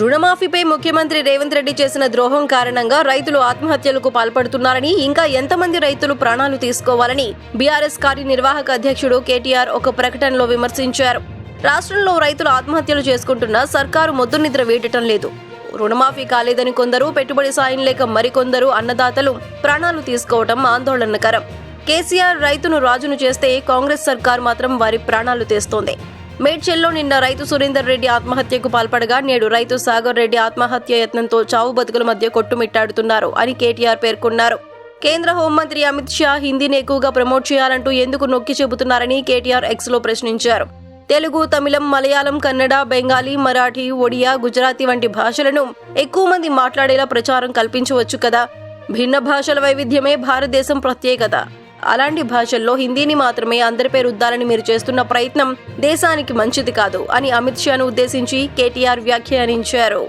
రుణమాఫీపై ముఖ్యమంత్రి రేవంత్ రెడ్డి చేసిన ద్రోహం కారణంగా రైతులు ఆత్మహత్యలకు పాల్పడుతున్నారని ఇంకా ఎంతమంది రైతులు ప్రాణాలు తీసుకోవాలని బీఆర్ఎస్ కార్యనిర్వాహక అధ్యక్షుడు కేటీఆర్ ఒక ప్రకటనలో విమర్శించారు. రాష్ట్రంలో రైతులు ఆత్మహత్యలు చేసుకుంటున్నా సర్కారు మొద్దు నిద్ర వేయటం లేదు. రుణమాఫీ కాలేదని కొందరు పెట్టుబడి సాయం లేక మరికొందరు అన్నదాతలు ప్రాణాలు తీసుకోవటం ఆందోళనకరం. కేసీఆర్ రైతును రాజును చేస్తే కాంగ్రెస్ సర్కార్ మాత్రం వారి ప్రాణాలు తీస్తోంది. మేడ్చల్లో నిన్న రైతు సురేందర్ రెడ్డి ఆత్మహత్యకు పాల్పడగా నేడు రైతు సాగర్ రెడ్డి ఆత్మహత్య యత్నంతో చావు బతుకుల మధ్య కొట్టుమిట్టాడుతున్నారు అని కేటీఆర్ పేర్కొన్నారు. కేంద్ర హోంమంత్రి అమిత్ షా హిందీని ఎక్కువగా ప్రమోట్ చేయాలంటూ ఎందుకు నొక్కి చెబుతున్నారని కేటీఆర్ ఎక్స్లో ప్రశ్నించారు. తెలుగు తమిళం మలయాళం కన్నడ బెంగాలీ మరాఠీ ఒడియా గుజరాతీ వంటి భాషలను ఎక్కువ మంది మాట్లాడేలా ప్రచారం కల్పించవచ్చు కదా. భిన్న భాషల వైవిధ్యమే భారతదేశం ప్రత్యేకత. అలాంటి భాషల్లో హిందీని మాత్రమే అందరిపై రుద్దాలని మీరు చేస్తున్న ప్రయత్నం దేశానికి మంచిది కాదు అని అమిత్ షాను ఉద్దేశించి కేటీఆర్ వ్యాఖ్యానించారు.